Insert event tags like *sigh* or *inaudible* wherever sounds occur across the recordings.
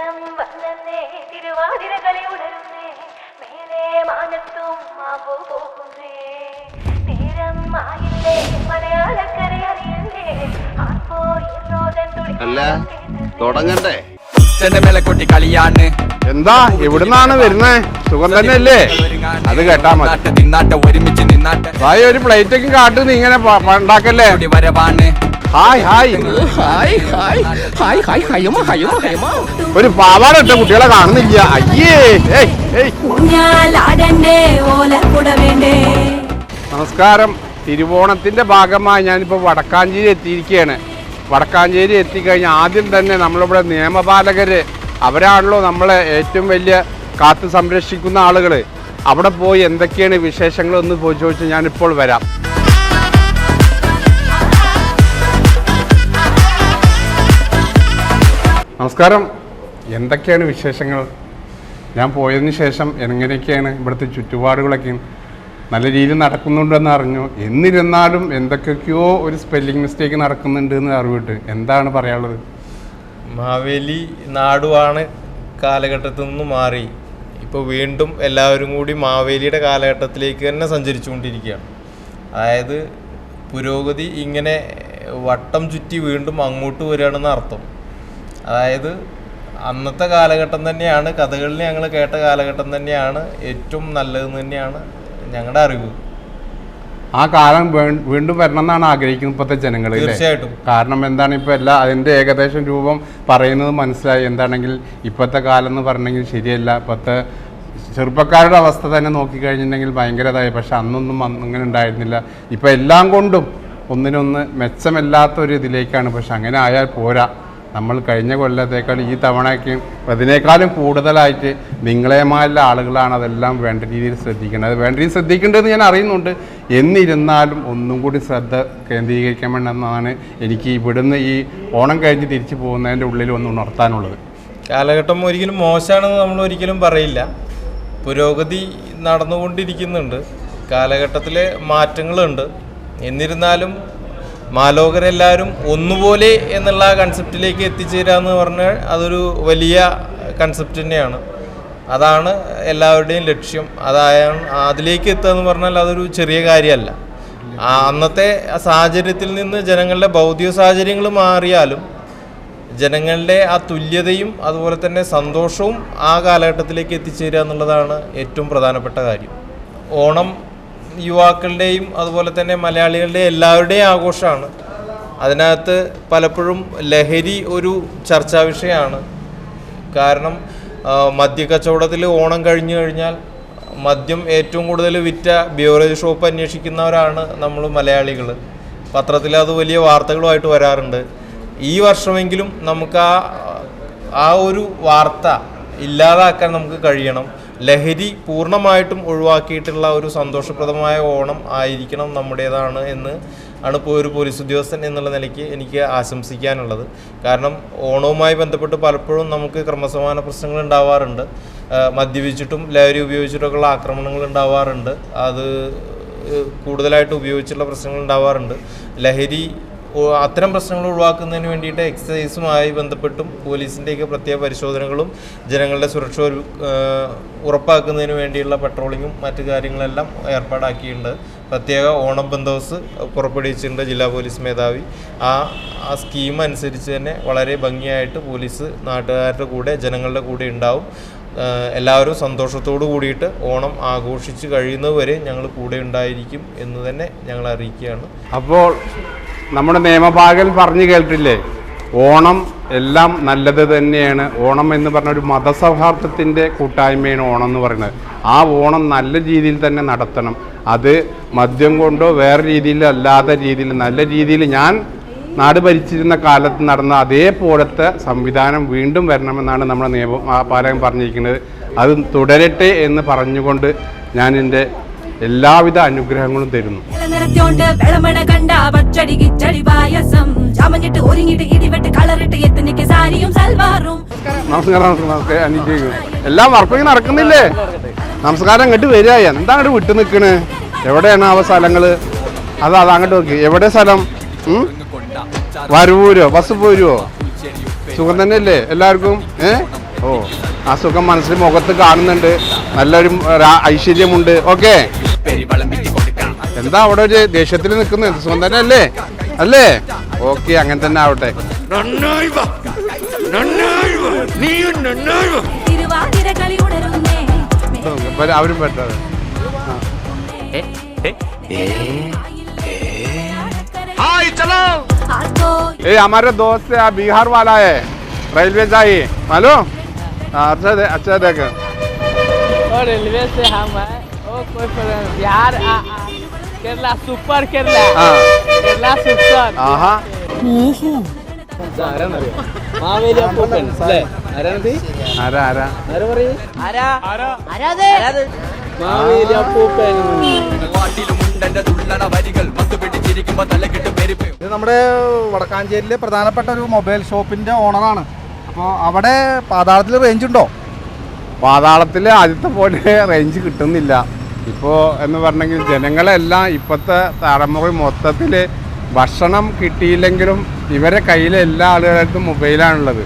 ഓണം വന്നേ തിരുവാതിരകളി ഉണരുന്നേ മേലെ മാനത്തും മാവു പോകുന്നേ. നേരം ആയില്ലേ മലയാളക്കരെ അറിയണ്ടേ? ആർപ്പോ തുളി അല്ല തുടങ്ങണ്ടേ. ചെന്റെ മേലെ കൊട്ടി കളിയാണ്. എന്താ എവിടുന്നാണ് വരുന്നേ? സുഖം തന്നെ അല്ലേ അത് കേട്ടാ മതി. ഒരുമിച്ച് നിന്നാട്ടെ. ഒരു പ്ലേറ്റൊക്കെ കാട്ടുന്നു നീ ഇങ്ങനെ ഉണ്ടാക്കല്ലേ? വരവാണ്. Hi hi. Hi hi. Hi hi ഹയമ ഹയമ ഹയമ ഒരു പാവാട ഇട്ട കുട്ടികളെ കാണുന്നില്ല. അയ്യേ നമസ്കാരം. തിരുവോണത്തിന്റെ ഭാഗമായി ഞാനിപ്പോൾ വടക്കാഞ്ചേരി എത്തിയിരിക്കുകയാണ് വടക്കാഞ്ചേരി എത്തിക്കഴിഞ്ഞാൽ ആദ്യം തന്നെ നമ്മളിവിടെ നിയമപാലകര് അവരാണല്ലോ നമ്മളെ ഏറ്റവും വലിയ കാത്തു സംരക്ഷിക്കുന്ന ആളുകൾ അവിടെ പോയി എന്തൊക്കെയാണ് വിശേഷങ്ങൾ എന്ന് പോയി ചോദിച്ചു ഞാനിപ്പോൾ വരാം. നമസ്കാരം. എന്തൊക്കെയാണ് വിശേഷങ്ങൾ? ഞാൻ പോയതിന് ശേഷം എങ്ങനെയൊക്കെയാണ് ഇവിടുത്തെ ചുറ്റുപാടുകളൊക്കെ? നല്ല രീതിയിൽ നടക്കുന്നുണ്ടെന്ന് അറിഞ്ഞു. എന്നിരുന്നാലും എന്തൊക്കെയൊക്കെയോ ഒരു സ്പെല്ലിംഗ് മിസ്റ്റേക്ക് നടക്കുന്നുണ്ട് എന്ന് അറിവിട്ട് എന്താണ് പറയാനുള്ളത്? മാവേലി നാടുവാണ് കാലഘട്ടത്തിൽ നിന്ന് മാറി. ഇപ്പോൾ വീണ്ടും എല്ലാവരും കൂടി മാവേലിയുടെ കാലഘട്ടത്തിലേക്ക് തന്നെ സഞ്ചരിച്ചുകൊണ്ടിരിക്കുകയാണ്. അതായത് പുരോഗതി ഇങ്ങനെ വട്ടം ചുറ്റി വീണ്ടും അങ്ങോട്ട് വരികയാണെന്ന് അർത്ഥം. അതായത് അന്നത്തെ കാലഘട്ടം തന്നെയാണ് കഥകളിൽ ഞങ്ങൾ കേട്ട കാലഘട്ടം തന്നെയാണ് ഏറ്റവും നല്ലതെന്ന് തന്നെയാണ് ഞങ്ങളുടെ അറിവ്. ആ കാലം വീണ്ടും വരണം എന്നാണ് ആഗ്രഹിക്കുന്നത് ഇപ്പോഴത്തെ ജനങ്ങൾ തീർച്ചയായിട്ടും. കാരണം എന്താണ് ഇപ്പോൾ എല്ലാ അതിന്റെ ഏകദേശം രൂപം പറയുന്നത് മനസ്സിലായി. എന്താണെങ്കിൽ ഇപ്പോഴത്തെ കാലം എന്ന് പറഞ്ഞെങ്കിൽ ശരിയല്ല. ഇപ്പോഴത്തെ ചെറുപ്പക്കാരുടെ അവസ്ഥ തന്നെ നോക്കിക്കഴിഞ്ഞിട്ടുണ്ടെങ്കിൽ ഭയങ്കരതായി. പക്ഷെ അന്നൊന്നും അങ്ങനെ ഉണ്ടായിരുന്നില്ല. ഇപ്പം എല്ലാം കൊണ്ടും ഒന്നിനൊന്ന് മെച്ചമില്ലാത്ത ഒരു ഇതിലേക്കാണ്. പക്ഷെ അങ്ങനെ ആയാൽ പോരാ. നമ്മൾ കഴിഞ്ഞ കൊല്ലത്തേക്കാൾ ഈ തവണയ്ക്ക് അതിനേക്കാളും കൂടുതലായിട്ട് നിങ്ങളെമാരിലെ ആളുകളാണ് അതെല്ലാം വേണ്ട രീതിയിൽ ശ്രദ്ധിക്കേണ്ടത്. വേണ്ട രീതിയിൽ ശ്രദ്ധിക്കേണ്ടതെന്ന് ഞാൻ അറിയുന്നുണ്ട്. എന്നിരുന്നാലും ഒന്നും കൂടി ശ്രദ്ധ കേന്ദ്രീകരിക്കാൻ വേണമെന്നാണ് എനിക്ക് ഇവിടുന്ന് ഈ ഓണം കഴിഞ്ഞ് തിരിച്ചു പോകുന്നതിന്റെ ഉള്ളിൽ ഒന്ന് ഉണർത്താനുള്ളത്. കാലഘട്ടം ഒരിക്കലും മോശമാണെന്ന് നമ്മൾ ഒരിക്കലും പറയില്ല. പുരോഗതി നടന്നുകൊണ്ടിരിക്കുന്നുണ്ട്. കാലഘട്ടത്തിലെ മാറ്റങ്ങളുണ്ട്. എന്നിരുന്നാലും മാലോകരെല്ലാവരും ഒന്നുപോലെ എന്നുള്ള കൺസെപ്റ്റിലേക്ക് എത്തിച്ചേരുക എന്ന് പറഞ്ഞാൽ അതൊരു വലിയ കൺസെപ്റ്റ് തന്നെയാണ്. അതാണ് എല്ലാവരുടെയും ലക്ഷ്യം. അതായ അതിലേക്ക് എത്തുക എന്ന് പറഞ്ഞാൽ അതൊരു ചെറിയ കാര്യമല്ല. അന്നത്തെ സാഹചര്യത്തിൽ നിന്ന് ജനങ്ങളുടെ ഭൗതിക സാഹചര്യങ്ങൾ മാറിയാലും ജനങ്ങളുടെ ആ തുല്യതയും അതുപോലെ തന്നെ സന്തോഷവും ആ കാലഘട്ടത്തിലേക്ക് എത്തിച്ചേരുക എന്നുള്ളതാണ് ഏറ്റവും പ്രധാനപ്പെട്ട കാര്യം. ഓണം യുവാക്കളുടെയും അതുപോലെ തന്നെ മലയാളികളുടെയും എല്ലാവരുടെയും ആഘോഷമാണ്. അതിനകത്ത് പലപ്പോഴും ലഹരി ഒരു ചർച്ചാ വിഷയമാണ്. കാരണം മദ്യക്കച്ചവടത്തിൽ ഓണം കഴിഞ്ഞു കഴിഞ്ഞാൽ മദ്യം ഏറ്റവും കൂടുതൽ വിറ്റ ബിവറേജ് ഷോപ്പ് അന്വേഷിക്കുന്നവരാണ് നമ്മൾ മലയാളികൾ. പത്രത്തിൽ അത് വലിയ വാർത്തകളുമായിട്ട് വരാറുണ്ട്. ഈ വർഷമെങ്കിലും നമുക്ക് ആ ആ ഒരു വാർത്ത ഇല്ലാതാക്കാൻ നമുക്ക് കഴിയണം. ലഹരി പൂർണമായിട്ടും ഒഴിവാക്കിയിട്ടുള്ള ഒരു സന്തോഷപ്രദമായ ഓണം ആയിരിക്കണം നമ്മുടേതാണ് എന്ന് ആണ് ഇപ്പോൾ ഒരു പോലീസ് ഉദ്യോഗസ്ഥൻ എന്നുള്ള നിലയ്ക്ക് എനിക്ക് ആശംസിക്കാനുള്ളത്. കാരണം ഓണവുമായി ബന്ധപ്പെട്ട് പലപ്പോഴും നമുക്ക് ക്രമസമാന പ്രശ്നങ്ങൾ ഉണ്ടാവാറുണ്ട്. മദ്യപിച്ചിട്ടും ലഹരി ഉപയോഗിച്ചിട്ടൊക്കെയുള്ള ആക്രമണങ്ങൾ ഉണ്ടാവാറുണ്ട്. അത് കൂടുതലായിട്ട് ഉപയോഗിച്ചുള്ള പ്രശ്നങ്ങൾ ഉണ്ടാവാറുണ്ട്. ലഹരി അത്തരം പ്രശ്നങ്ങൾ ഒഴിവാക്കുന്നതിന് വേണ്ടിയിട്ട് എക്സസൈസുമായി ബന്ധപ്പെട്ടും പോലീസിന്റെയൊക്കെ പ്രത്യേക പരിശോധനകളും ജനങ്ങളുടെ സുരക്ഷ ഉറപ്പാക്കുന്നതിന് വേണ്ടിയുള്ള പട്രോളിങ്ങും മറ്റു കാര്യങ്ങളെല്ലാം ഏർപ്പാടാക്കിയിട്ടുണ്ട്. പ്രത്യേക ഓണം ബന്ദോസ് പുറപ്പെടുവിച്ചിട്ടുണ്ട് ജില്ലാ പോലീസ് മേധാവി. ആ ആ സ്കീം അനുസരിച്ച് തന്നെ വളരെ ഭംഗിയായിട്ട് പോലീസ് നാട്ടുകാരുടെ കൂടെ ജനങ്ങളുടെ കൂടെ ഉണ്ടാവും. എല്ലാവരും സന്തോഷത്തോടു കൂടിയിട്ട് ഓണം ആഘോഷിച്ച് കഴിയുന്നതുവരെ ഞങ്ങൾ കൂടെ ഉണ്ടായിരിക്കും എന്ന് തന്നെ ഞങ്ങൾ അറിയിക്കുകയാണ്. അപ്പോൾ നമ്മുടെ നിയമഭാഗൽ പറഞ്ഞു കേട്ടില്ലേ ഓണം എല്ലാം നല്ലത് തന്നെയാണ്. ഓണം എന്ന് പറഞ്ഞ ഒരു മതസൗഹാർദ്ദത്തിന്റെ കൂട്ടായ്മയാണ് ഓണം എന്ന് പറയുന്നത്. ആ ഓണം നല്ല രീതിയിൽ തന്നെ നടത്തണം. അത് മദ്യം കൊണ്ടോ വേറെ രീതിയിൽ അല്ലാത്ത രീതിയിൽ നല്ല രീതിയിൽ ഞാൻ നാട് ഭരിച്ചിരുന്ന കാലത്ത് നടന്ന അതേപോലത്തെ സംവിധാനം വീണ്ടും വരണമെന്നാണ് നമ്മുടെ നിയമപാലകൻ പറഞ്ഞിരിക്കുന്നത്. അത് തുടരട്ടെ എന്ന് പറഞ്ഞുകൊണ്ട് ഞാൻ എന്റെ എല്ലാവിധ അനുഗ്രഹങ്ങളും തരുന്നു. നിറത്തോണ്ട് വെളമണ കണ്ട പച്ചടി കിച്ചടി പായസം. ചമഞ്ഞിട്ട് ഒരുങ്ങിട്ട് ഇടിവെട്ട് കളറിട്ട് എത്തിനിക്ക് സാരിയും സൽവാറും. നമസ്കാരം നമസ്കാരം എല്ലാം വർക്കിംഗ് നടക്കുന്നില്ലേ? നമസ്കാരം അങ്ങോട്ട് വരിക. എന്താ അങ്ങോട്ട് വിട്ടു നിൽക്കണ് എവിടെയാണ് ആ സ്ഥലങ്ങൾ? അതാ അത് അങ്ങോട്ട് നോക്കി. എവിടെ സ്ഥലം? വരവൂരോ? ബസ് പോരുവോ? സുഖം തന്നെയല്ലേ എല്ലാവർക്കും? ഏ? ഓ ആ സുഖം മനസ്സിൽ മുഖത്ത് കാണുന്നുണ്ട്. നല്ലൊരു ഐശ്വര്യമുണ്ട്. ഓക്കെ? എന്താ അവിടെ ഒരു ദേഷ്യത്തിൽ നിൽക്കുന്നത് സുഖം തന്നെ അല്ലേ അല്ലേ ഓക്കെ അങ്ങനെ തന്നെ ആവട്ടെ തിരുവാതിര കളി ഉണരുന്നേ ഇപ്പൊ അവരും പറ്റാതെ ആർക്കോ ए हमारे दोस्त है बिहार वाला है रेलवे जाइए मालूम हाँ, अच्छा दे, अच्छा देख और रेलवे से हम है ओ कोई प्रॉब्लम नहीं। बिहार കേരള സൂപ്പർ കേരള. കേരള സൂപ്പർ ആഹാ. ഓഹോ. ആരാ ആരാ? ആരാ ആരാ? ആരാ? ആരാ ഇത് നമ്മുടെ വടക്കാഞ്ചേരിയിലെ പ്രധാനപ്പെട്ട ഒരു മൊബൈൽ ഷോപ്പിന്റെ ഓണറാണ്. അപ്പോൾ അവിടെ പാതാളത്തിൽ റേഞ്ച് ഉണ്ടോ? പാതാളത്തിൽ ആദ്യത്തെ പോലെ റേഞ്ച് കിട്ടുന്നില്ല. ഇപ്പോൾ എന്ന് പറഞ്ഞെങ്കിൽ ജനങ്ങളെല്ലാം ഇപ്പോഴത്തെ തലമുറ മൊത്തത്തിൽ ഭക്ഷണം കിട്ടിയില്ലെങ്കിലും ഇവരെ കയ്യിലെ എല്ലാ ആളുകൾക്കും മൊബൈലാണുള്ളത്.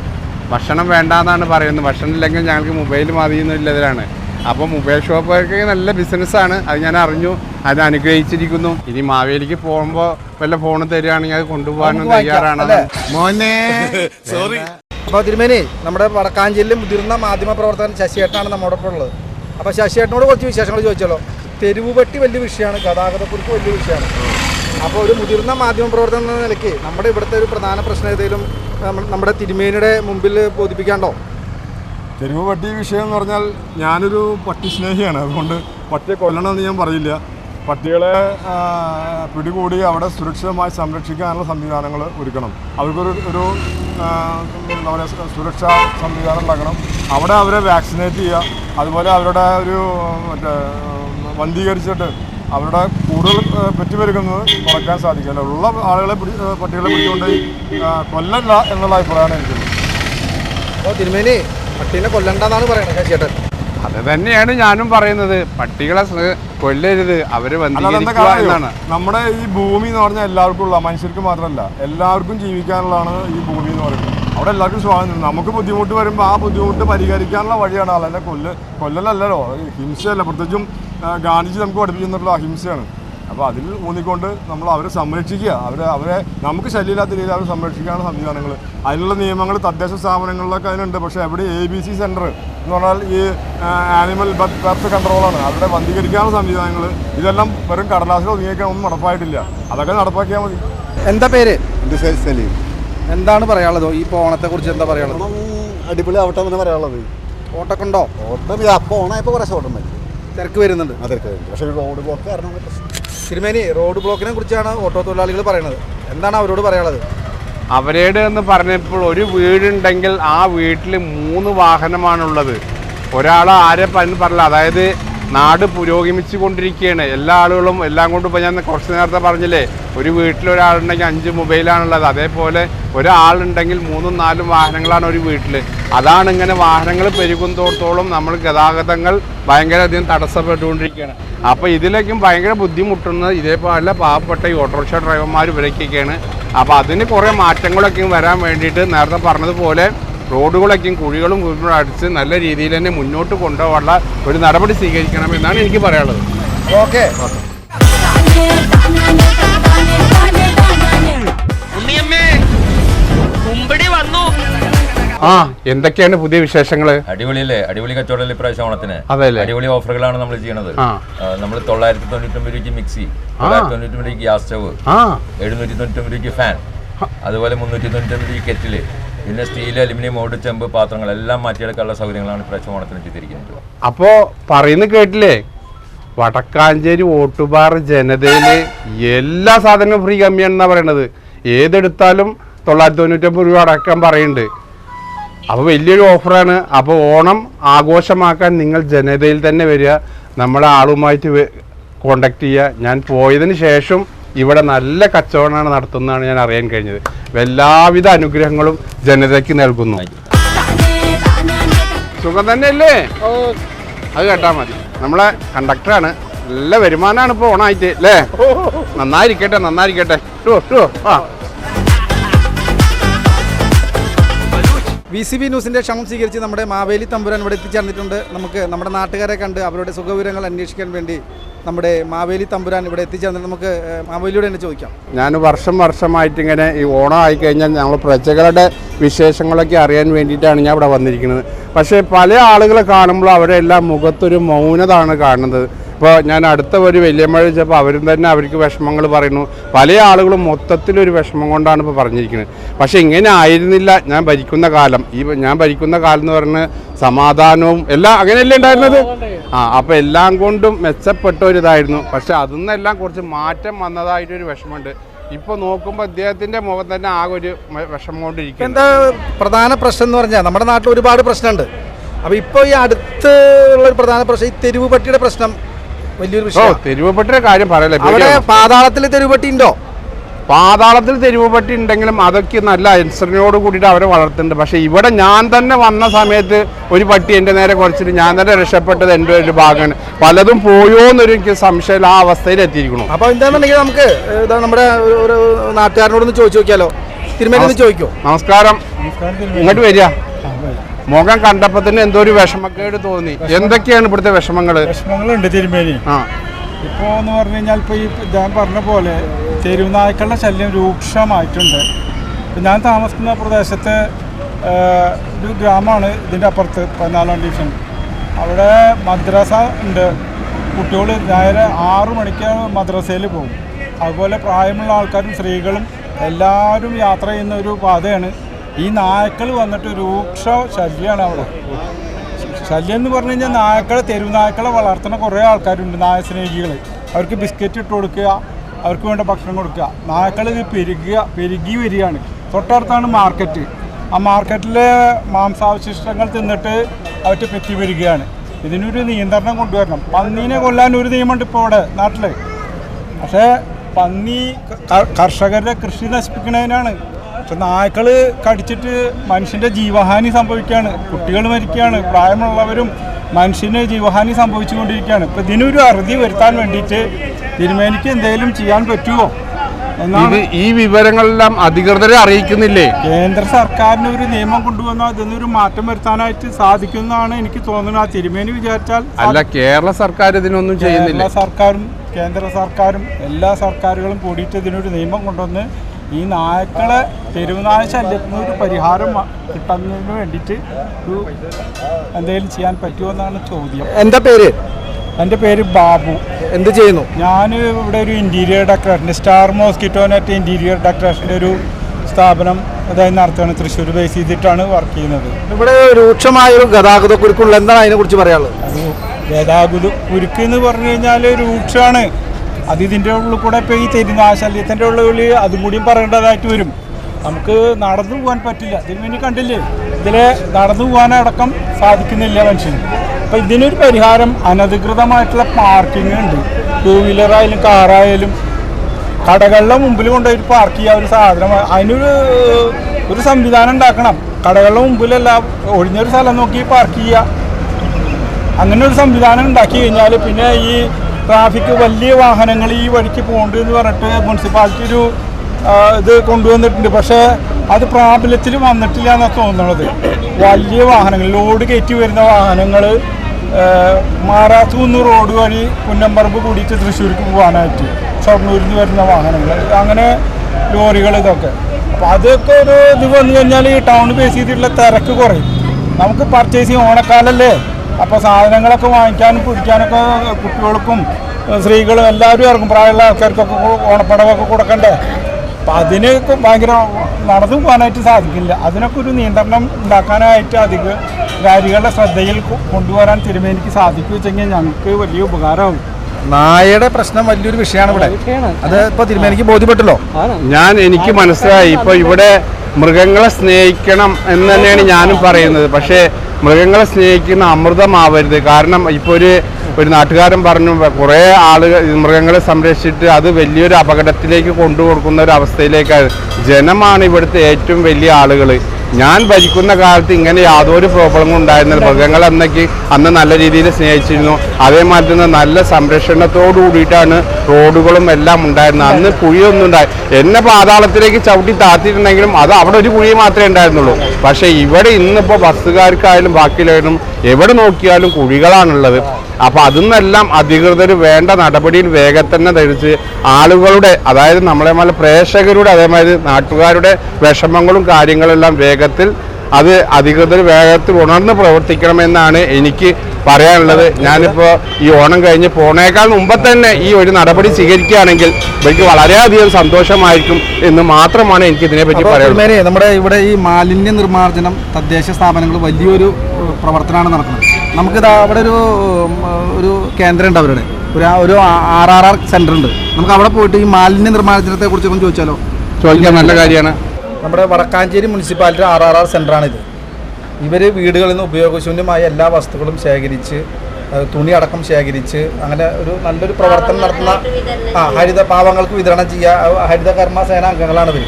ഭക്ഷണം വേണ്ടാന്നാണ് പറയുന്നത്. ഭക്ഷണം ഇല്ലെങ്കിൽ ഞങ്ങൾക്ക് മൊബൈൽ മതി എന്നുള്ളതിലാണ് അപ്പോൾ മൊബൈൽ ഷോപ്പൊക്കെ നല്ല ബിസിനസ്സാണ്. അത് ഞാൻ അറിഞ്ഞു. അത് അനുഗ്രഹിച്ചിരിക്കുന്നു. ഇനി മാവേലിക്ക് പോകുമ്പോൾ വല്ല ഫോൺ തരികയാണെങ്കിൽ അത് കൊണ്ടുപോകാനും തയ്യാറാണ് മോനെ. *laughs* സോറി അപ്പോൾ തിരുമേനി നമ്മുടെ വടക്കാഞ്ചേരിയിലെ മുതിർന്ന മാധ്യമ പ്രവർത്തകൻ ശശിയേട്ടനാണ് നമ്മോടൊപ്പം ഉള്ളത്. അപ്പോൾ ശശിയേട്ടനോട് കുറച്ച് വിശേഷങ്ങൾ ചോദിച്ചല്ലോ. തെരുവുപട്ടി വലിയ വിഷയമാണ് ഗതാഗതക്കുറിപ്പ് വലിയ വിഷയമാണ്. അപ്പോൾ ഒരു മുതിർന്ന മാധ്യമ പ്രവർത്തകൻ എന്ന നിലയ്ക്ക് നമ്മുടെ ഇവിടുത്തെ ഒരു പ്രധാന പ്രശ്നം ഏതെങ്കിലും നമ്മുടെ തിരുമേനിയുടെ മുമ്പിൽ ബോധിപ്പിക്കാണ്ടോ? തെരുവ് പട്ടി വിഷയം എന്ന് പറഞ്ഞാൽ ഞാനൊരു പട്ടി സ്നേഹിയാണ്. അതുകൊണ്ട് പട്ടിയെ കൊല്ലണമെന്ന് ഞാൻ പറയില്ല. പട്ടികളെ പിടികൂടി അവിടെ സുരക്ഷിതമായി സംരക്ഷിക്കാനുള്ള സംവിധാനങ്ങൾ ഒരുക്കണം. അവർക്കൊരു ഒരു എന്താ പറയുക സുരക്ഷാ സംവിധാനം ഉണ്ടാക്കണം. അവിടെ അവരെ വാക്സിനേറ്റ് ചെയ്യുക. അതുപോലെ അവരുടെ ഒരു മറ്റേ വന്ധീകരിച്ചിട്ട് അവരുടെ കൂടുതൽ പെറ്റുപെരുക്കുന്നത് കുറയ്ക്കാൻ സാധിക്കില്ല. ഉള്ള ആളുകളെ പിടി പട്ടികളെ പിടിച്ചുകൊണ്ട് കൊല്ലണ്ട എന്നുള്ള അഭിപ്രായമാണ് അപ്പോൾ തിരുമേനി പട്ടീനെ കൊല്ലണ്ടെന്നാണ് പറയുന്നത് ശശിയേട്ടൻ. അത് തന്നെയാണ് ഞാനും പറയുന്നത്. പട്ടികളെ കൊല്ലരുത്. അവർ എന്നാണ്. നമ്മുടെ ഈ ഭൂമി എന്ന് പറഞ്ഞാൽ എല്ലാവർക്കും ഉള്ള മനുഷ്യർക്ക് മാത്രമല്ല എല്ലാവർക്കും ജീവിക്കാനുള്ളതാണ് ഈ ഭൂമി എന്ന് പറയുന്നത്. അവിടെ എല്ലാവർക്കും സ്വാതന്ത്ര്യം നമുക്ക് ബുദ്ധിമുട്ട് വരുമ്പോൾ ആ ബുദ്ധിമുട്ട് പരിഹരിക്കാനുള്ള വഴിയാണ്. അല്ലാതെ കൊല്ല കൊല്ലലല്ലോ ഹിംസയല്ല. പ്രത്യേകിച്ചും ഗാന്ധിജി നമുക്ക് പഠിപ്പിക്കുന്നുള്ള അഹിംസയാണ്. അപ്പോൾ അതിൽ ഊന്നിക്കൊണ്ട് നമ്മൾ അവരെ സംരക്ഷിക്കുക. അവരെ അവരെ നമുക്ക് ശല്യമില്ലാത്ത രീതിയിൽ അവരെ സംരക്ഷിക്കാനുള്ള സംവിധാനങ്ങൾ. അതിനുള്ള നിയമങ്ങൾ തദ്ദേശ സ്ഥാപനങ്ങളിലൊക്കെ അതിനുണ്ട് പക്ഷേ എവിടെ എ ബി സി സെന്റർ എന്ന് പറഞ്ഞാൽ ഈ ആനിമൽ ബർത്ത് കൺട്രോളാണ് അവരുടെ വന്ധീകരിക്കാനുള്ള സംവിധാനങ്ങൾ. ഇതെല്ലാം വെറും കടലാസിൽ ഒതുങ്ങിയേക്കാൻ ഒന്നും നടപ്പായിട്ടില്ല. അതൊക്കെ നടപ്പാക്കിയാൽ മതി. എന്താ പേര്? സലീം. എന്താണ് പറയാനുള്ളത്? ഈ ഓണത്തെ കുറിച്ച് എന്താ പറയാനുള്ളത്? അടിപൊളി ആവട്ടെ തന്നെ പറയാനുള്ളത്. ഓട്ടൊക്കെ ഉണ്ടോ? ഓട്ടം അപ്പോൾ ഓണായപ്പോൾ കുറച്ച് ഓട്ടം വരും തിരക്ക് വരുന്നുണ്ട്. അതൊക്കെ വരുന്നുണ്ട്. പക്ഷേ റോഡ് ബ്ലോക്ക് കാരണം പ്രശ്നം തിരുമേനി റോഡ് ബ്ലോക്കിനെ കുറിച്ചാണ് ഓട്ടോ തൊഴിലാളികൾ പറയുന്നത്. എന്താണ് അവരോട് പറയാനുള്ളത്? അവരോട് എന്ന് പറഞ്ഞപ്പോൾ ഒരു വീടുണ്ടെങ്കിൽ ആ വീട്ടിൽ മൂന്ന് വാഹനമാണുള്ളത്. ഒരാൾ ആരെ പറഞ്ഞു പറഞ്ഞില്ല. അതായത് നാട് പുരോഗമിച്ചു കൊണ്ടിരിക്കുകയാണ് എല്ലാ ആളുകളും എല്ലാം കൊണ്ടും ഇപ്പോൾ ഞാൻ കുറച്ച് നേരത്തെ പറഞ്ഞില്ലേ ഒരു വീട്ടിൽ ഒരാളുണ്ടെങ്കിൽ അഞ്ച് മൊബൈലാണുള്ളത്. അതേപോലെ ഒരാളുണ്ടെങ്കിൽ മൂന്നും നാലും വാഹനങ്ങളാണ് ഒരു വീട്ടിൽ അതാണ് ഇങ്ങനെ വാഹനങ്ങൾ പെരുകുന്തോടത്തോളം നമ്മൾ ഗതാഗതങ്ങൾ ഭയങ്കരധികം തടസ്സപ്പെട്ടുകൊണ്ടിരിക്കുകയാണ്. അപ്പോൾ ഇതിലേക്കും ഭയങ്കര ബുദ്ധിമുട്ടുന്നത് ഇതേപോലെ പാവപ്പെട്ട ഈ ഓട്ടോറിക്ഷ ഡ്രൈവർമാർ ഇവരൊക്കെയാണ് അപ്പോൾ അതിന് കുറേ മാറ്റങ്ങളൊക്കെ വരാൻ വേണ്ടിയിട്ട് നേരത്തെ പറഞ്ഞതുപോലെ റോഡുകളൊക്കെയും കുഴികളും കുഴികളും അടിച്ച് നല്ല രീതിയിൽ തന്നെ മുന്നോട്ട് കൊണ്ടുപോകാനുള്ള ഒരു നടപടി സ്വീകരിക്കണം എന്നാണ് എനിക്ക് പറയാനുള്ളത്. ഓക്കെ. ആ എന്തൊക്കെയാണ് പുതിയ വിശേഷങ്ങൾ അടിപൊളിയല്ലേ? അടിപൊളി കച്ചവടമല്ലേ ഇപ്രാവശ്യം ഓണത്തിന്? അതെല്ലേ അടിപൊളി ഓഫറുകളാണ് നമ്മൾ ചെയ്യണത്. നമ്മൾ തൊള്ളായിരത്തി തൊണ്ണൂറ്റൊമ്പത് രൂപയ്ക്ക് മിക്സി തൊള്ളായിരത്തി തൊണ്ണൂറ്റൊമ്പത് രൂപയ്ക്ക് ഗ്യാസ് സ്റ്റവ് എഴുന്നൂറ്റി തൊണ്ണൂറ്റി ഒമ്പത് രൂപയ്ക്ക് ഫാൻ അതുപോലെ മുന്നൂറ്റി തൊണ്ണൂറ്റി ഒമ്പത് രൂപയ്ക്ക് കെറ്റിൽ. പിന്നെ സ്റ്റീൽ അലുമിനിയം ഓട് ചെമ്പ് പാത്രങ്ങൾ എല്ലാം മാറ്റിയെടുക്കാനുള്ള സൗകര്യങ്ങളാണ് ഇപ്രാവശ്യം ചെയ്തിരിക്കുന്നത് അപ്പോൾ പറയുന്നത് കേട്ടില്ലേ? വടക്കാഞ്ചേരി ഓട്ടുപാറ ജനതയിൽ എല്ലാ സാധനവും ഫ്രീ കമ്മിയാണെന്നാണ് പറയണത്. ഏതെടുത്താലും തൊള്ളായിരത്തി തൊണ്ണൂറ്റൊമ്പത് രൂപ അടക്കം പറയുന്നുണ്ട്. അപ്പോൾ വലിയൊരു ഓഫറാണ്. അപ്പോൾ ഓണം ആഘോഷമാക്കാൻ നിങ്ങൾ ജനതയിൽ തന്നെ വരിക. നമ്മളെ ആളുമായിട്ട് കോണ്ടാക്ട് ചെയ്യുക. ഞാൻ പോയതിന് ശേഷം ഇവിടെ നല്ല കച്ചവടമാണ് നടത്തുന്നതാണ് ഞാൻ അറിയാൻ കഴിഞ്ഞത്. എല്ലാവിധ അനുഗ്രഹങ്ങളും ജനതയ്ക്ക് നൽകുന്നു. സുഖം തന്നെയല്ലേ? അത് കേട്ടാ മതി. നമ്മളെ കണ്ടക്ടറാണ്. നല്ല വരുമാനമാണ് ഇപ്പോൾ ഓണായിട്ട് അല്ലേ? നന്നായിരിക്കട്ടെ നന്നായിരിക്കട്ടെ. ടു ടു ആ. വി സി ബി ന്യൂസിന്റെ ക്ഷണം സ്വീകരിച്ച് നമ്മുടെ മാവേലി തമ്പുരാൻ ഇവിടെ എത്തിച്ചേർന്നിട്ടുണ്ട്. നമുക്ക് നമ്മുടെ നാട്ടുകാരെ കണ്ട് അവരുടെ സുഖവിവരങ്ങൾ അന്വേഷിക്കാൻ വേണ്ടി നമ്മുടെ മാവേലി തമ്പുരാൻ ഇവിടെ എത്തിച്ചേർന്നിട്ട് നമുക്ക് മാവേലിയോട് തന്നെ ചോദിക്കാം. ഞാൻ വർഷം വർഷമായിട്ട് ഇങ്ങനെ ഈ ഓണം ആയിക്കഴിഞ്ഞാൽ ഞങ്ങൾ പ്രജകളുടെ വിശേഷങ്ങളൊക്കെ അറിയാൻ വേണ്ടിയിട്ടാണ് ഞാൻ ഇവിടെ വന്നിരിക്കുന്നത്. പക്ഷേ പല ആളുകളെ കാണുമ്പോൾ അവരെല്ലാം മുഖത്തൊരു മൗനതാണ് കാണുന്നത്. ഇപ്പോൾ ഞാൻ അടുത്ത ഒരു വലിയമ്മ ചോദിച്ചപ്പോൾ അവരും തന്നെ അവർക്ക് വിഷമങ്ങൾ പറയുന്നു. പല ആളുകളും മൊത്തത്തിലൊരു വിഷമം കൊണ്ടാണ് ഇപ്പോൾ പറഞ്ഞിരിക്കുന്നത്. പക്ഷേ ഇങ്ങനെ ആയിരുന്നില്ല. ഞാൻ ഭരിക്കുന്ന കാലം. ഈ ഞാൻ ഭരിക്കുന്ന കാലം എന്ന് പറഞ്ഞാൽ സമാധാനവും എല്ലാം അങ്ങനെയല്ലേ ഉണ്ടായിരുന്നത്? ആ അപ്പോൾ എല്ലാം കൊണ്ടും മെച്ചപ്പെട്ട ഒരു ഇതായിരുന്നു. പക്ഷെ അതിൽ നിന്നെല്ലാം കുറച്ച് മാറ്റം വന്നതായിട്ടൊരു വിഷമമുണ്ട്. ഇപ്പൊ നോക്കുമ്പോൾ അദ്ദേഹത്തിന്റെ മുഖം തന്നെ ആകെ ഒരു വിഷമം കൊണ്ടിരിക്കും എന്താ പ്രധാന പ്രശ്നം എന്ന് പറഞ്ഞാൽ നമ്മുടെ നാട്ടിൽ ഒരുപാട് പ്രശ്നമുണ്ട്. അപ്പോൾ ഇപ്പോൾ ഈ അടുത്ത് ഉള്ള ഒരു പ്രധാന പ്രശ്നം ഈ തെരുവ് പട്ടിയുടെ പ്രശ്നം വലിയൊരു വിഷയം. കാര്യം പറയല്ലേ? അവിടെ. പാതാളത്തിൽ തെരുവപ്പെട്ടി ഉണ്ടോ? പാതാളത്തിൽ തെരുവുപട്ടി ഉണ്ടെങ്കിലും അതൊക്കെ നല്ല അനുസരണയോട് കൂടിയിട്ട് അവരെ വളർത്തുന്നുണ്ട്. പക്ഷേ ഇവിടെ ഞാൻ തന്നെ വന്ന സമയത്ത് ഒരു പട്ടി എന്റെ നേരെ കുറച്ചിട്ട് ഞാൻ തന്നെ രക്ഷപ്പെട്ടത് എന്റെ ഒരു ഭാഗമാണ്. പലതും പോയോ എന്നൊരു എനിക്ക് സംശയം ആ അവസ്ഥയിൽ എത്തിയിരിക്കുന്നു. അപ്പോൾ എന്താണെന്നുണ്ടെങ്കിൽ നമുക്ക് ഇതാ നമ്മുടെ ഒരു- ഒരു നാട്ടുകാരനോടൊന്ന് ചോദിച്ചു നോക്കിയാലോ? തിരുമേനി ചോദിക്കോ? നമസ്കാരം. ഇങ്ങോട്ട് വരിക. മുഖം കണ്ടപ്പോ തന്നെ എന്തോ ഒരു വിഷമക്കേട് തോന്നി. എന്തൊക്കെയാണ് ഇവിടുത്തെ വിഷമങ്ങൾ? വിഷമങ്ങളുണ്ട് തിരുമേനി. ആ. ഇപ്പോൾ എന്ന് പറഞ്ഞു കഴിഞ്ഞാൽ ഇപ്പോൾ ഈ ഞാൻ പറഞ്ഞ പോലെ തെരുവുനായ്ക്കളുടെ ശല്യം രൂക്ഷമായിട്ടുണ്ട്. ഞാൻ താമസിക്കുന്ന പ്രദേശത്ത് ഒരു ഗ്രാമമാണ് ഇതിന്റെ അപ്പുറത്ത് പതിനാലാം ഡിവിഷൻ. അവിടെ മദ്രസ ഉണ്ട്. കുട്ടികൾ നേരെ ആറ് മണിക്ക് മദ്രസയിൽ പോകും. അതുപോലെ പ്രായമുള്ള ആൾക്കാരും സ്ത്രീകളും എല്ലാവരും യാത്ര ചെയ്യുന്ന ഒരു പാതയാണ് ഈ നായ്ക്കൾ വന്നിട്ട് രൂക്ഷ ശല്യമാണ് അവിടെ. ശല്യം എന്ന് പറഞ്ഞു കഴിഞ്ഞാൽ നായ്ക്കളെ തെരുവ് നായ്ക്കളെ വളർത്തുന്ന കുറേ ആൾക്കാരുണ്ട് നായ സ്നേഹികൾ അവർക്ക് ബിസ്ക്കറ്റ് ഇട്ട് കൊടുക്കുക അവർക്ക് വേണ്ട ഭക്ഷണം കൊടുക്കുക. നായ്ക്കൾ ഇത് പെരുകുക പെരുകി വരികയാണ്. തൊട്ടടുത്താണ് മാർക്കറ്റ് ആ മാർക്കറ്റിലെ മാംസാവശിഷ്ടങ്ങൾ തിന്നിട്ട് അവറ്റ് പെറ്റി വരികയാണ്. ഇതിനൊരു നിയന്ത്രണം കൊണ്ടുവരണം. പന്നീനെ കൊല്ലാൻ ഒരു നിയമമുണ്ട് ഇപ്പോൾ അവിടെ നാട്ടിൽ പക്ഷേ പന്നി കർഷകരുടെ കൃഷി നശിപ്പിക്കുന്നതിനാണ് പക്ഷെ നായ്ക്കൾ കടിച്ചിട്ട് മനുഷ്യന്റെ ജീവഹാനി സംഭവിക്കുകയാണ്. കുട്ടികൾ മരിക്കുകയാണ്. പ്രായമുള്ളവരും മനുഷ്യന് ജീവഹാനി സംഭവിച്ചുകൊണ്ടിരിക്കുകയാണ്. ഇപ്പം ഇതിനൊരു അറുതി വരുത്താൻ വേണ്ടിയിട്ട് തിരുമേനിക്ക് എന്തെങ്കിലും ചെയ്യാൻ പറ്റുമോ ഇത് എന്നാണ് ഈ വിവരങ്ങളെല്ലാം അധികൃതരെ അറിയിക്കുന്നില്ലേ? കേന്ദ്ര സർക്കാരിന് ഒരു നിയമം കൊണ്ടുവന്നാൽ ഇതിനൊരു മാറ്റം വരുത്താനായിട്ട് സാധിക്കുന്നതാണ് എനിക്ക് തോന്നുന്നത്. ആ തിരുമേനി വിചാരിച്ചാൽ അല്ല കേരള സർക്കാർ ഇതിനൊന്നും ചെയ്യുന്നില്ല. സർക്കാരും കേന്ദ്ര സർക്കാരും എല്ലാ സർക്കാരുകളും കൂടിയിട്ട് ഇതിനൊരു നിയമം കൊണ്ടുവന്ന് ഈ നായക്കളെ തെരുവുനായ ശല്യത്തിന് ഒരു പരിഹാരം കിട്ടുന്നതിന് വേണ്ടിയിട്ട് ഒരു എന്തെങ്കിലും ചെയ്യാൻ പറ്റുമോ എന്നാണ് ചോദ്യം. എന്താ പേര്? എന്റെ പേര് ബാബു. എന്ത് ചെയ്യുന്നു? ഞാൻ ഇവിടെ ഒരു interior decoration star mosquito net interior ഡെക്കറേഷന്റെ ഒരു സ്ഥാപനം അതായത് നടത്തുകയാണ്. തൃശ്ശൂർ ബേസ് ചെയ്തിട്ടാണ് വർക്ക് ചെയ്യുന്നത്. ഇവിടെ രൂക്ഷമായ ഒരു ഗതാഗത കുരുക്കുള്ള എന്താണ് അതിനെ കുറിച്ച് പറയാനുള്ളത് ഗതാഗത കുരുക്ക് എന്ന് പറഞ്ഞു കഴിഞ്ഞാൽ രൂക്ഷമാണ് അത് ഇതിന്റെ ഉള്ളിൽ കൂടെ ഇപ്പോൾ ഈ തെരുനാശല്യത്തിന്റെ ഉള്ളിൽ അതും കൂടിയും പറയേണ്ടതായിട്ട് വരും. നമുക്ക് നടന്നു പോകാൻ പറ്റില്ല. ഇതിന് വേണ്ടി കണ്ടില്ലേ? ഇതിലെ നടന്നു പോകാനടക്കം സാധിക്കുന്നില്ല മനുഷ്യന്. അപ്പോൾ ഇതിനൊരു പരിഹാരം അനധികൃതമായിട്ടുള്ള പാർക്കിംഗ് ഉണ്ട്. ടൂ വീലറായാലും കാറായാലും കടകളുടെ മുമ്പിൽ കൊണ്ടുപോയിട്ട് പാർക്ക് ചെയ്യാൻ ഒരു സാധനം അതിനൊരു ഒരു സംവിധാനം ഉണ്ടാക്കണം. കടകളുടെ മുമ്പിലല്ല ഒഴിഞ്ഞൊരു സ്ഥലം നോക്കി പാർക്ക് ചെയ്യുക. അങ്ങനെ ഒരു സംവിധാനം ഉണ്ടാക്കി കഴിഞ്ഞാൽ പിന്നെ ഈ ട്രാഫിക് വലിയ വാഹനങ്ങൾ ഈ വഴിക്ക് പോകുന്നുണ്ട് എന്ന് പറഞ്ഞിട്ട് മുനിസിപ്പാലിറ്റി ഒരു ഇത് കൊണ്ടുവന്നിട്ടുണ്ട്. പക്ഷേ അത് പ്രാബല്യത്തിൽ വന്നിട്ടില്ല എന്നാണ് തോന്നുന്നത് വലിയ വാഹനങ്ങൾ ലോഡ് കയറ്റി വരുന്ന വാഹനങ്ങൾ മാറാത്തുനിന്ന് റോഡ് വഴി പുന്നമ്പറമ്പ് കൂടിയിട്ട് തൃശ്ശൂർക്ക് പോകാനായിട്ട് ഷൊർണൂരിൽ നിന്ന് വരുന്ന വാഹനങ്ങൾ അങ്ങനെ ലോറികൾ ഇതൊക്കെ. അപ്പോൾ അതൊക്കെ ഒരു ഇത് വന്നു കഴിഞ്ഞാൽ ഈ ടൗൺ ബേസ് ചെയ്തിട്ടുള്ള തിരക്ക് കുറയും. നമുക്ക് പർച്ചേസ് ചെയ്യും ഓണക്കാലല്ലേ? അപ്പോൾ സാധനങ്ങളൊക്കെ വാങ്ങിക്കാനും പിടിക്കാനൊക്കെ കുട്ടികൾക്കും സ്ത്രീകളും എല്ലാവരും ഇറങ്ങും. പ്രായമുള്ള ആൾക്കാർക്കൊക്കെ ഓണപ്പടവൊക്കെ കൊടുക്കണ്ടേ? അപ്പം അതിനൊക്കെ ഭയങ്കര നടന്നു പോകാനായിട്ട് സാധിക്കില്ല. അതിനൊക്കെ ഒരു നിയന്ത്രണം ഉണ്ടാക്കാനായിട്ട് അധിക കാര്യങ്ങളുടെ ശ്രദ്ധയിൽ കൊണ്ടുവരാൻ തിരുമേനിക്ക് സാധിക്കും വെച്ചെങ്കിൽ ഞങ്ങൾക്ക് വലിയ ഉപകാരമാവും. നായയുടെ പ്രശ്നം വലിയൊരു വിഷയമാണ് ഇവിടെ. അത് ഇപ്പൊ തിരുമേനിക്ക് ബോധ്യപ്പെട്ടല്ലോ? ഞാൻ എനിക്ക് മനസ്സിലായി. ഇപ്പൊ ഇവിടെ മൃഗങ്ങളെ സ്നേഹിക്കണം എന്ന് തന്നെയാണ് ഞാനും പറയുന്നത്. പക്ഷേ മൃഗങ്ങളെ സ്നേഹിക്കുന്ന അമൃതമാവരുത്. കാരണം ഇപ്പോൾ ഒരു ഒരു നാട്ടുകാരൻ പറഞ്ഞു കുറേ ആളുകൾ മൃഗങ്ങളെ സംരക്ഷിച്ചിട്ട് അത് വലിയൊരു അപകടത്തിലേക്ക് കൊണ്ടുകൊടുക്കുന്ന ഒരു അവസ്ഥയിലേക്കാണ്. ജനമാണ് ഇവിടുത്തെ ഏറ്റവും വലിയ ആളുകൾ ഞാൻ ഭരിക്കുന്ന കാലത്ത് ഇങ്ങനെ യാതൊരു പ്രോബ്ലങ്ങളും ഉണ്ടായിരുന്നില്ല. മൃഗങ്ങൾ അന്നേക്ക് അന്ന് നല്ല രീതിയിൽ സ്നേഹിച്ചിരുന്നു. അതേമാതിരി തന്നെ നല്ല സംരക്ഷണത്തോടു കൂടിയിട്ടാണ് റോഡുകളും എല്ലാം ഉണ്ടായിരുന്നത്. അന്ന് കുഴിയൊന്നും ഉണ്ടായി. എന്നെ പാതാളത്തിലേക്ക് ചവിട്ടി താത്തിയിട്ടുണ്ടെങ്കിലും അത് അവിടെ ഒരു കുഴി മാത്രമേ ഉണ്ടായിരുന്നുള്ളൂ. പക്ഷേ ഇവിടെ ഇന്നിപ്പോൾ ബസ്സുകാർക്കായാലും ബാക്കിയുള്ളവരും എവിടെ നോക്കിയാലും കുഴികളാണുള്ളത്. അപ്പൊ അതിന്നെല്ലാം അധികൃതർ വേണ്ട നടപടിയിൽ വേഗം വേഗത്തന്നെ ധരിച്ച് ആളുകളുടെ അതായത് നമ്മളെ പോലെ പ്രേക്ഷകരുടെ അതേമാതിരി നാട്ടുകാരുടെ വിഷമങ്ങളും കാര്യങ്ങളെല്ലാം വേഗത്തിൽ അത് അധികൃതർ വേഗത്തിൽ ഉണർന്ന് പ്രവർത്തിക്കണമെന്നാണ് എനിക്ക് പറയാനുള്ളത്. ഞാനിപ്പോൾ ഈ ഓണം കഴിഞ്ഞ് പോണേക്കാൾ മുമ്പ് തന്നെ ഈ ഒരു നടപടി സ്വീകരിക്കുകയാണെങ്കിൽ എനിക്ക് വളരെയധികം സന്തോഷമായിരിക്കും എന്ന് മാത്രമാണ് എനിക്ക് ഇതിനെപ്പറ്റി അപ്പോൾ പറയാനുള്ളത്. നമ്മുടെ ഇവിടെ ഈ മാലിന്യ നിർമ്മാർജനം തദ്ദേശ സ്ഥാപനങ്ങൾ വലിയൊരു പ്രവർത്തനമാണ് നടക്കുന്നത്. നമുക്കിത് അവിടെ ഒരു ഒരു കേന്ദ്രമുണ്ട് അവരുടെ. ഒരു ആ- ഒരു ആർ ആർ ആർ സെന്റർ ഉണ്ട്. നമുക്ക് അവിടെ പോയിട്ട് ഈ മാലിന്യ നിർമ്മാർജനത്തെ കുറിച്ച് ഒന്ന് ചോദിച്ചാലോ? ചോദിക്കാൻ നല്ല കാര്യമാണ്. നമ്മുടെ Vadakkanchery municipality R R R സെന്ററാണിത് ഇവർ വീടുകളിൽ നിന്ന് ഉപയോഗശൂന്യമായ എല്ലാ വസ്തുക്കളും ശേഖരിച്ച് തുണി അടക്കം ശേഖരിച്ച് അങ്ങനെ ഒരു നല്ലൊരു പ്രവർത്തനം നടത്തുന്ന ആ ഹരിത പാവങ്ങൾക്ക് വിതരണം ചെയ്യുക ആ, ഹരിത കർമ്മ സേന അംഗങ്ങളാണ് ഇവർ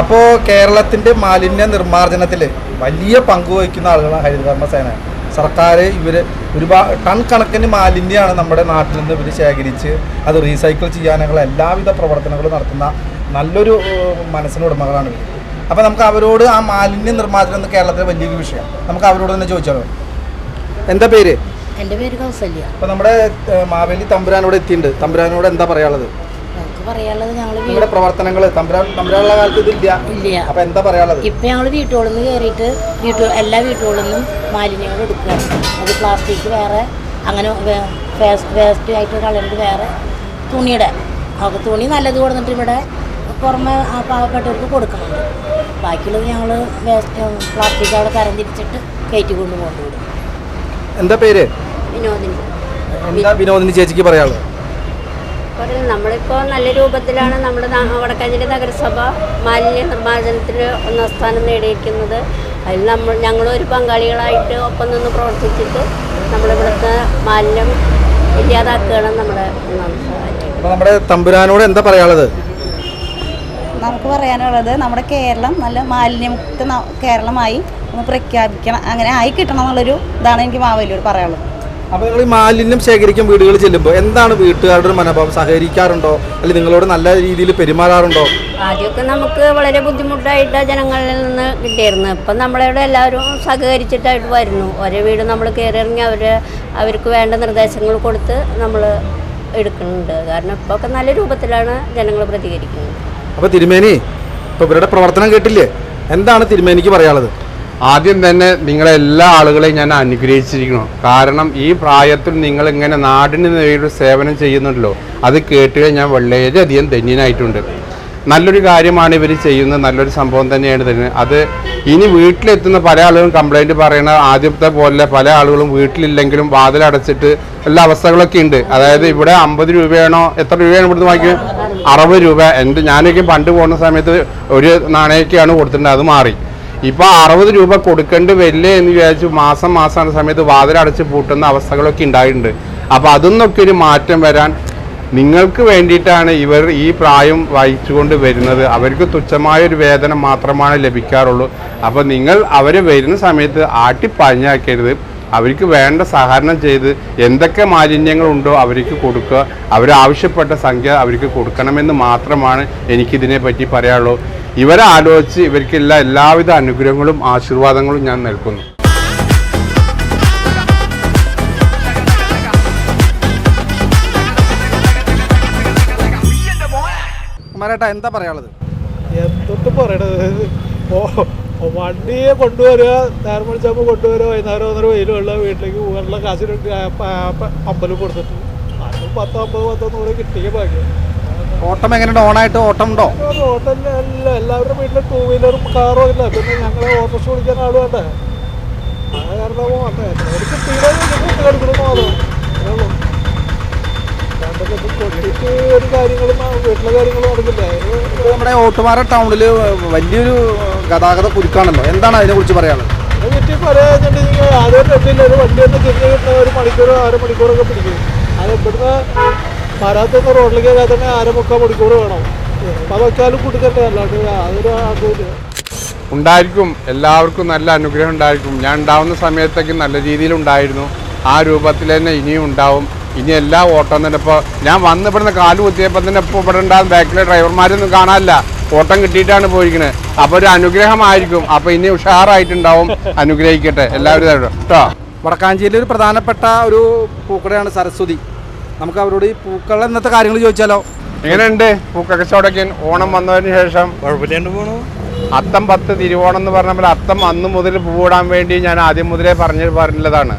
അപ്പോൾ കേരളത്തിന്റെ മാലിന്യ നിർമ്മാർജനത്തിൽ വലിയ പങ്ക് വഹിക്കുന്ന ആളുകളാണ് ഹരിതകർമ്മ സേനയാണ് സേന സർക്കാർ ഇവർ ഒരുപാട് ടൺ കണക്കിന് മാലിന്യമാണ് നമ്മുടെ നാട്ടിൽ നിന്ന് ഇവർ ശേഖരിച്ച് അത് റീസൈക്കിൾ ചെയ്യാനുള്ള എല്ലാവിധ പ്രവർത്തനങ്ങളും നടത്തുന്ന നല്ലൊരു മനസ്സിന് ഉടമകളാണ് ഇവർ അപ്പോൾ നമുക്ക് അവരോട് ആ മാലിന്യ നിർമ്മാർജനം എന്ന് കേരളത്തിലെ വലിയൊരു വിഷയം. നമുക്ക് അവരോട് തന്നെ ചോദിച്ചാലോ? എന്താ പേര്? എന്റെ പേര് കൗസല്യ. അപ്പോൾ നമ്മുടെ മാവേലി തമ്പുരാനോട് എത്തിയിട്ടുണ്ട്. തമ്പുരാനോട് എന്താ പറയാനുള്ളത്? പറയാനുള്ളത് ഞങ്ങൾ നിങ്ങളുടെ പ്രവർത്തനങ്ങൾ തമ്പുരാനുള്ള കാലത്ത് ഇതില്ല ഇല്ല. അപ്പോൾ എന്താ പറയാനുള്ളത്? ഇപ്പൊ ഞങ്ങൾ വീട്ടുകളിൽ നിന്ന് കയറിയിട്ട് വീട്ടു എല്ലാ വീട്ടുകളിൽ നിന്നും മാലിന്യങ്ങൾ എടുക്കുകയാണ് അത് പ്ലാസ്റ്റിക് വേറെ അങ്ങനെ വേസ്റ്റ് ആയിട്ട് കളയുന്നത് വേറെ തുണിയുടെ. അവർക്ക് തുണി നല്ലത് കൊടുത്തിട്ട് ഇവിടെ പുറമെ ആ പാവപ്പെട്ടവർക്ക് കൊടുക്കുന്നുണ്ട് ബാക്കിയുള്ളത് ഞങ്ങൾ വേസ്റ്റ് പ്ലാസ്റ്റിക് അവിടെ തരം തിരിച്ചിട്ട് കയറ്റി കൊണ്ട് കൊണ്ടുവിടും എന്താ പേര്? വിനോദിനി. എന്താ വിനോദിനി ചേച്ചിക്ക് പറയാനുള്ളത്? നമ്മളിപ്പോൾ നല്ല രൂപത്തിലാണ് നമ്മുടെ വടക്കാഞ്ചേരി നഗരസഭ മാലിന്യ നിർമ്മാർജനത്തിൽ ഒന്നാം സ്ഥാനം നേടിയിരിക്കുന്നത്. അതിൽ നമ്മൾ ഞങ്ങളൊരു പങ്കാളികളായിട്ട് ഒപ്പം നിന്ന് പ്രവർത്തിച്ചിട്ട് നമ്മളിവിടുത്തെ മാലിന്യം ഇല്ലാതാക്കുകയാണ് നമ്മുടെ നമ്മുടെ തമ്പുരാനോട് എന്താ പറയാനുള്ളത്? നമുക്ക് പറയാനുള്ളത് നമ്മുടെ കേരളം നല്ല മാലിന്യമുക്ത കേരളമായി ഒന്ന് പ്രഖ്യാപിക്കണം. അങ്ങനെ ആയി കിട്ടണം എന്നുള്ളൊരു ഇതാണ് എനിക്ക് മാവേലിയോട് പറയാനുള്ളത്. അപ്പോൾ നിങ്ങൾ ഈ മാലിന്യം ശേഖരിക്കാൻ വീടുകളിൽ ചെല്ലുമ്പോൾ എന്താണ് വീട്ടുകാരുടെ ഒരു മനോഭാവം? സഹകരിക്കാറുണ്ടോ? അല്ലെങ്കിൽ നിങ്ങളോട് നല്ല രീതിയിൽ പെരുമാറാറുണ്ടോ? ആദ്യമൊക്കെ നമുക്ക് വളരെ ബുദ്ധിമുട്ടായിട്ട് ജനങ്ങളിൽ നിന്ന് കിട്ടിയിരുന്നു. ഇപ്പം നമ്മളോട് എല്ലാവരും സഹകരിച്ചിട്ടായിട്ട് വരുന്നു. ഓരോ വീട് നമ്മൾ കയറി ഇറങ്ങി അവർ അവർക്ക് വേണ്ട നിർദ്ദേശങ്ങൾ കൊടുത്ത് നമ്മൾ എടുക്കുന്നുണ്ട്. കാരണം ഇപ്പോൾ ഒക്കെ നല്ല രൂപത്തിലാണ് ജനങ്ങൾ പ്രതികരിക്കുന്നത്. അപ്പോൾ തിരുമേനി ഇപ്പോൾ ഇവരുടെ പ്രവർത്തനം കേട്ടില്ലേ? എന്താണ് തിരുമേനിക്ക് പറയാനുള്ളത്? ആദ്യം തന്നെ നിങ്ങളെ എല്ലാ ആളുകളെയും ഞാൻ അനുഗ്രഹിച്ചിരിക്കുന്നു. കാരണം ഈ പ്രായത്തിൽ നിങ്ങൾ ഇങ്ങനെ നാടിന് നേരിട്ട് സേവനം ചെയ്യുന്നുണ്ടല്ലോ അത് കേട്ട് ഞാൻ വളരെയധികം ധന്യനായിട്ടുണ്ട്. നല്ലൊരു കാര്യമാണ് ഇവർ ചെയ്യുന്നത് നല്ലൊരു സംഭവം തന്നെയാണ് തരുന്നത് അത് ഇനി വീട്ടിലെത്തുന്ന പല ആളുകളും കംപ്ലൈന്റ് പറയണ ആദ്യത്തെ പോലെ പല ആളുകളും വീട്ടിലില്ലെങ്കിലും വാതിലടച്ചിട്ട് എല്ലാ അവസ്ഥകളൊക്കെ ഉണ്ട്. അതായത് ഇവിടെ അമ്പത് രൂപയാണോ എത്ര രൂപയാണ് ഇവിടുന്ന് വാങ്ങിക്കുന്നത്? അറുപത് രൂപ. എന്റെ ഞാനൊക്കെ പണ്ട് പോകുന്ന സമയത്ത് ഒരു നാണയൊക്കെയാണ് കൊടുത്തിട്ടുണ്ട് അത് മാറി. ഇപ്പൊ അറുപത് രൂപ കൊടുക്കേണ്ടി വരില്ലേ എന്ന് വിചാരിച്ചു മാസം മാസമാണ് സമയത്ത് വാതിലടച്ച് പൂട്ടുന്ന അവസ്ഥകളൊക്കെ ഉണ്ടായിട്ടുണ്ട്. അപ്പൊ അതൊന്നൊക്കെ ഒരു മാറ്റം വരാൻ നിങ്ങൾക്ക് വേണ്ടിയിട്ടാണ് ഇവർ ഈ പ്രായം വഹിച്ചുകൊണ്ട് വരുന്നത്. അവർക്ക് തുച്ഛമായ ഒരു വേതനം മാത്രമാണ് ലഭിക്കാറുള്ളൂ. അപ്പോൾ നിങ്ങൾ അവർ വരുന്ന സമയത്ത് ആട്ടിപ്പഞ്ഞാക്കരുത്. അവർക്ക് വേണ്ട സഹകരണം ചെയ്ത് എന്തൊക്കെ മാലിന്യങ്ങളുണ്ടോ അവർക്ക് കൊടുക്കുക. അവരാവശ്യപ്പെട്ട സംഖ്യ അവർക്ക് കൊടുക്കണമെന്ന് മാത്രമാണ് എനിക്കിതിനെ പറ്റി പറയാനുള്ളൂ. ഇവരെ ആലോചിച്ച് ഇവർക്കുള്ള എല്ലാവിധ അനുഗ്രഹങ്ങളും ആശീർവാദങ്ങളും ഞാൻ നൽകുന്നു. കുമാരേട്ടാ എന്താ പറയാനുള്ളത്? എന്തൊട്ട് പറയണത്? വണ്ടിയെ കൊണ്ടുവരിക നേരം വിളിച്ചപ്പോൾ കൊണ്ടുവരിക വൈകുന്നേരം ഒന്നര വെയിലുള്ള വീട്ടിലേക്ക് പോകാനുള്ള കാശിന് അമ്പലം കൊടുത്തിട്ട് അതും പത്തോ അമ്പത് പത്തോ നൂറ് കിട്ടിയ ഭാഗ്യം ഓട്ടം എങ്ങനെയുണ്ട്? ഓണായിട്ട് ഓട്ടം ഉണ്ടോ ഓട്ടം അല്ല എല്ലാവരുടെ വീട്ടിലും ടൂ വീലറും കാറും ഇല്ല പിന്നെ ഞങ്ങളെ ഓട്ടോറിക്ഷ വിളിക്കാൻ ആൾ വേണ്ടേ? ആ കാരണം വേണ്ടേ എനിക്ക് തീരെ എടുക്കണം മാത്രം അതേ ഉള്ളൂ രണ്ടൊക്കെ കൊട്ടിട്ട് ഒരു കാര്യങ്ങളും വീട്ടിലെ കാര്യങ്ങളും നടക്കില്ല. നമ്മുടെ ഓട്ടുമാര ടൗണിൽ വലിയൊരു ഗതാഗത കുരുക്കാണല്ലോ. എന്താണ് അതിനെ കുറിച്ച് പറയാനുള്ളത് ചുറ്റി പറയാന്നുണ്ടെങ്കിൽ ആരും രണ്ടില്ല ഒരു വണ്ടി ഒന്ന് തിരിഞ്ഞ് കിട്ടുന്ന ഒരു മണിക്കൂർ അര മണിക്കൂറൊക്കെ പിടിക്കും. അത് ഇവിടുന്ന് മരാത്തുനിന്ന് റോഡിലേക്ക് കയറാൻ തന്നെ അര മുക്കാൽ മണിക്കൂർ വേണം. അതൊക്കെയാലും കൊടുക്കട്ടെ അല്ലാണ്ട് അതൊരു ആഗ്രഹമില്ല ഉണ്ടായിരിക്കും. എല്ലാവർക്കും നല്ല അനുഗ്രഹം ഉണ്ടായിരിക്കും. ഞാൻ ഉണ്ടാവുന്ന സമയത്തൊക്കെ നല്ല രീതിയിൽ ഉണ്ടായിരുന്നു. ആ രൂപത്തിൽ തന്നെ ഇനിയും ഉണ്ടാവും. ഇനി എല്ലാ ഓട്ടം തന്നെ ഇപ്പോൾ ഞാൻ വന്ന് ഇവിടുന്ന് കാൽ കുത്തിയപ്പോൾ തന്നെ ഇപ്പോൾ ഇവിടെ ഉണ്ടാകും ബാക്കിലെ ഡ്രൈവർമാരൊന്നും കാണാനില്ല. ഓട്ടം കിട്ടിയിട്ടാണ് പോയിരിക്കുന്നത് അപ്പോൾ ഒരു അനുഗ്രഹമായിരിക്കും. അപ്പോൾ ഇനി ഉഷാറായിട്ടുണ്ടാവും. അനുഗ്രഹിക്കട്ടെ. എല്ലാവരും. കേട്ടോ വടക്കാഞ്ചേരിയിൽ ഒരു പ്രധാനപ്പെട്ട ഒരു പൂക്കടയാണ് സരസ്വതി. നമുക്ക് അവരോട് ഈ പൂക്കൾ എന്നത്തെ കാര്യങ്ങൾ ചോദിച്ചാലോ? എങ്ങനെയുണ്ട്? പൂക്കച്ചവടൊക്കെ ഓണം വന്നതിന് ശേഷം? കുഴപ്പമില്ലാണ്ട് പോണു. അത്തം പത്ത് തിരുവോണം എന്ന് പറഞ്ഞപ്പോൾ അത്തം അന്ന് മുതൽ പൂവിടാൻ വേണ്ടി ഞാൻ ആദ്യം മുതലേ പറഞ്ഞു പറഞ്ഞതാണ്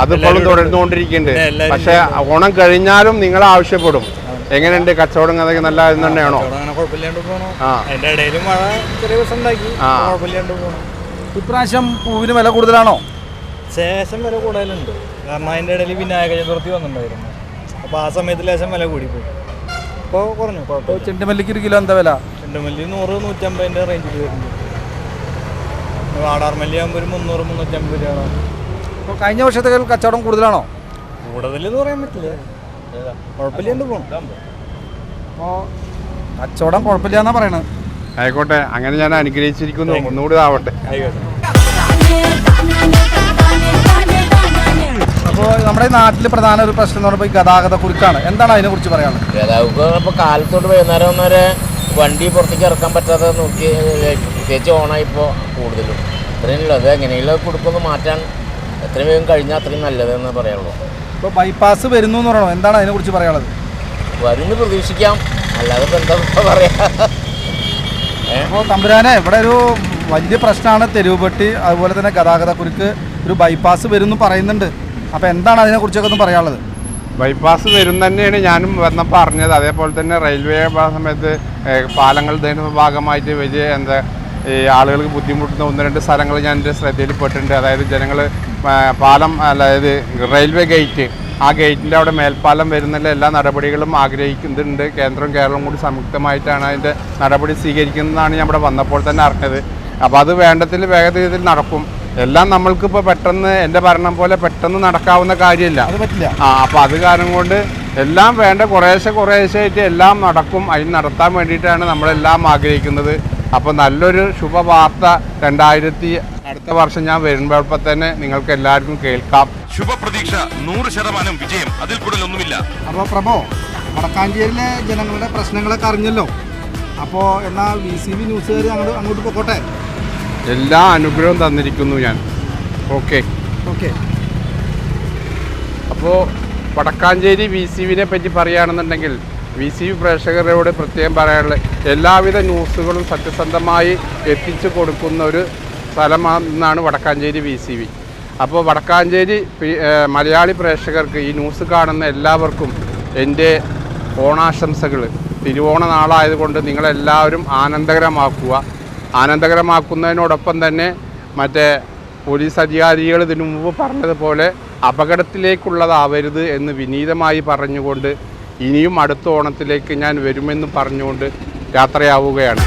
അതിപ്പോഴും തുടർന്നുകൊണ്ടിരിക്കുന്നുണ്ട്. പക്ഷെ ഓണം കഴിഞ്ഞാലും നിങ്ങൾ ആവശ്യപ്പെടും. എങ്ങനെയുണ്ട്? കച്ചവടം അതൊക്കെ നല്ല ഇത് തന്നെയാണോ ഇപ്രാവശ്യം പൂവിന് വില കൂടുതലാണോ? ശേഷം വില കൂടുതലുണ്ട്. കാരണം അതിന്റെ ഇടയിൽ വിനായക ചതുർത്ഥി വന്നിട്ടുണ്ടായിരുന്നു. അപ്പോൾ ആ സമയത്ത് ലേശം വില കൂടിപ്പോയി. ഇപ്പോൾ കുറഞ്ഞു കുഴപ്പമില്ല. ചെണ്ടുമല്ലിക്ക് ഒരു കിലോ എന്താ വില? ചെണ്ടുമല്ലി നൂറ് നൂറ്റമ്പതിന്റെ റേഞ്ചിൽ വരുന്നുണ്ട് വാടാർമല്ലി ആകുമ്പോൾ ഒരു മുന്നൂറ് മുന്നൂറ്റമ്പത് രൂപയാണ്. അപ്പോൾ കഴിഞ്ഞ വർഷത്തേക്കാൾ കച്ചവടം കൂടുതലാണോ? കൂടുതൽ എന്ന് പറയാൻ പറ്റില്ല. കുഴപ്പമില്ലാണ്ട് പോകണം അപ്പോൾ കച്ചവടം കുഴപ്പമില്ല എന്നാ പറയണത് ആയിക്കോട്ടെ അങ്ങനെ ഞാൻ അനുഗ്രഹിച്ചിരിക്കുന്നു. ഒന്നുകൂടി ആവട്ടെ. അപ്പോൾ നമ്മുടെ നാട്ടിൽ പ്രധാന ഒരു പ്രശ്നം എന്ന് പറയുമ്പോൾ ഈ ഗതാഗത കുരുക്കാണ്. എന്താണ് അതിനെ കുറിച്ച് പറയാനുള്ളത്? ഗതാഗതം ഇപ്പോൾ കാലത്തോട്ട് വൈകുന്നേരം വരെ വണ്ടി പുറത്തേക്ക് ഇറക്കാൻ പറ്റാതെ നോക്കി പ്രത്യേകിച്ച് ഓണായിപ്പോൾ കൂടുതലും. ഇത്രയും അത് എങ്ങനെയുള്ള കുടുക്കൊന്ന് മാറ്റാൻ എത്രയും വേഗം കഴിഞ്ഞാൽ അത്രയും നല്ലതെന്ന് പറയുള്ളൂ ഇപ്പോൾ ബൈപ്പാസ് വരുന്നു എന്ന് പറയണോ? എന്താണ് അതിനെ കുറിച്ച് പറയാനുള്ളത്? വരുന്നു പ്രതീക്ഷിക്കാം. അല്ലാതെ എന്താ പറയാ? അപ്പോൾ തമ്പുരാനെ ഇവിടെ ഒരു വലിയ പ്രശ്നമാണ് തെരുവുപെട്ടി അതുപോലെ തന്നെ ഗതാഗത കുരുക്ക് ഒരു ബൈപ്പാസ് വരുന്നു പറയുന്നുണ്ട്. അപ്പോൾ എന്താണ് അതിനെക്കുറിച്ചൊക്കെ ഒന്ന് പറയാനുള്ളത്? ബൈപ്പാസ് വരും തന്നെയാണ് ഞാനും വന്നപ്പോൾ അറിഞ്ഞത് അതേപോലെ തന്നെ റെയിൽവേ സമയത്ത് പാലങ്ങൾ ഭാഗമായിട്ട് വലിയ എന്താ ഈ ആളുകൾക്ക് ബുദ്ധിമുട്ടുന്ന ഒന്ന് രണ്ട് സ്ഥലങ്ങൾ ഞാൻ എന്റെ ശ്രദ്ധയിൽപ്പെട്ടിട്ടുണ്ട് അതായത് ജനങ്ങൾ പാലം അതായത് റെയിൽവേ ഗേറ്റ് ആ ഗേറ്റിന്റെ അവിടെ മേൽപ്പാലം വരുന്നില്ല എല്ലാ നടപടികളും ആഗ്രഹിക്കുന്നുണ്ട്. കേന്ദ്രവും കേരളവും കൂടി സംയുക്തമായിട്ടാണ് അതിന്റെ നടപടി സ്വീകരിക്കുന്നതാണ് ഞാൻ ഇവിടെ വന്നപ്പോൾ തന്നെ അറിഞ്ഞത്. അപ്പോൾ അത് വേണ്ടത്തിൽ വേഗതയിൽ നടക്കും. എല്ലാം നമ്മൾക്കിപ്പോൾ പെട്ടെന്ന് എന്റെ ഭരണം പോലെ പെട്ടെന്ന് നടക്കാവുന്ന കാര്യമില്ല. ആ അപ്പോൾ അത് കാരണം കൊണ്ട് എല്ലാം വേണ്ട കുറേശ്ശെ കുറേശ്ശെ ആയിട്ട് എല്ലാം നടക്കും. അതിന് നടത്താൻ വേണ്ടിയിട്ടാണ് നമ്മളെല്ലാം ആഗ്രഹിക്കുന്നത്. അപ്പോൾ നല്ലൊരു ശുഭവാർത്ത രണ്ടായിരത്തി അടുത്ത വർഷം ഞാൻ വരുമ്പോഴപ്പോൾ തന്നെ നിങ്ങൾക്ക് എല്ലാവർക്കും കേൾക്കാം. ശുഭപ്രതീക്ഷ നൂറ് ശതമാനം വിജയം. അതിൽ കൂടുതൽ ഒന്നുമില്ല അപ്പോൾ പ്രഭോ വടക്കാഞ്ചേരിയിലെ ജനങ്ങളുടെ പ്രശ്നങ്ങളൊക്കെ അറിഞ്ഞല്ലോ. അപ്പോൾ എന്നാൽ വി സി ബി ന്യൂസുകാർ അങ്ങോട്ട് അങ്ങോട്ട് പോയിക്കോട്ടെ എല്ലാ അനുഗ്രഹവും തന്നിരിക്കുന്നു ഞാൻ. ഓക്കെ. ഓക്കെ. അപ്പോൾ വടക്കാഞ്ചേരി വി സി വിനെ പറ്റി പറയുകയാണെന്നുണ്ടെങ്കിൽ വി സി വി പ്രേക്ഷകരോട് പ്രത്യേകം പറയാനുള്ളത് എല്ലാവിധ ന്യൂസുകളും സത്യസന്ധമായി എത്തിച്ചു കൊടുക്കുന്ന ഒരു സ്ഥലമാണെന്നാണ് വടക്കാഞ്ചേരി വി സി വി. അപ്പോൾ വടക്കാഞ്ചേരി മലയാളി പ്രേക്ഷകർക്ക് ഈ ന്യൂസ് കാണുന്ന എല്ലാവർക്കും എന്റെ ഓണാശംസകൾ തിരുവോണ നാളായതുകൊണ്ട് നിങ്ങളെല്ലാവരും ആനന്ദകരമാക്കുക. ആനന്ദകരമാക്കുന്നതിനോടൊപ്പം തന്നെ മറ്റേ പോലീസ് അധികാരികൾ ഇതിനു മുമ്പ് പറഞ്ഞതുപോലെ അപകടത്തിലേക്കുള്ളതാവരുത് എന്ന് വിനീതമായി പറഞ്ഞുകൊണ്ട് ഇനിയും അടുത്ത ഓണത്തിലേക്ക് ഞാൻ വരുമെന്ന് പറഞ്ഞുകൊണ്ട് യാത്രയാവുകയാണ്.